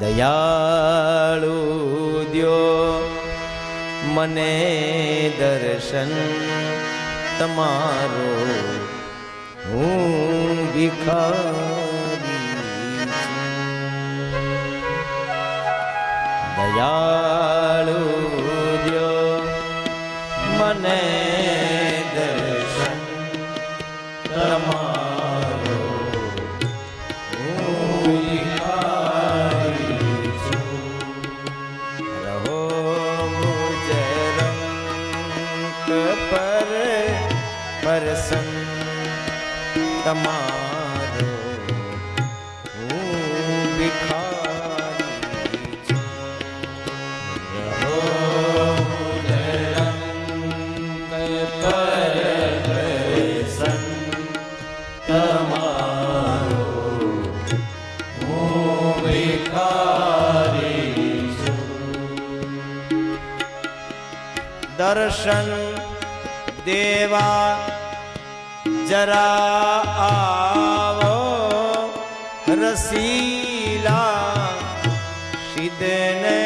દયાળુ દ્યો મને દર્શન તમારો હું ભિખારી. દયાળુ દ્યો મને તમારો હું ભિખારી. દર્શન દેવા જરા આવો રસીલા સિદ્ધને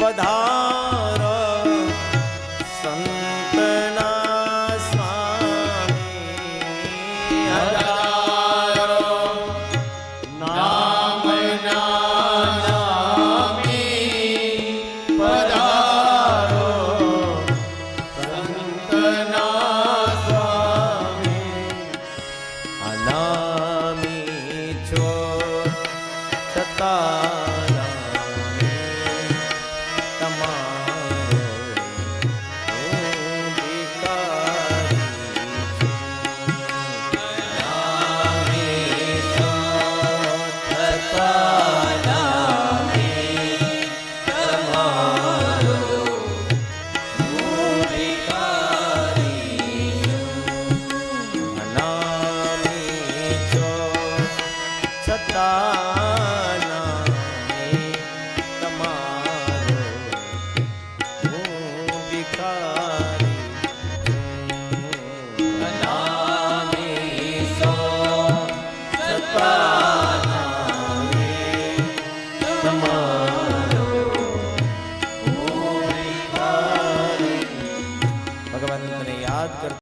પધારો સંતના સ્વામી હજારો નામ નામી પધારો સંતના સ્વામી અનામી છો છતાં याद करते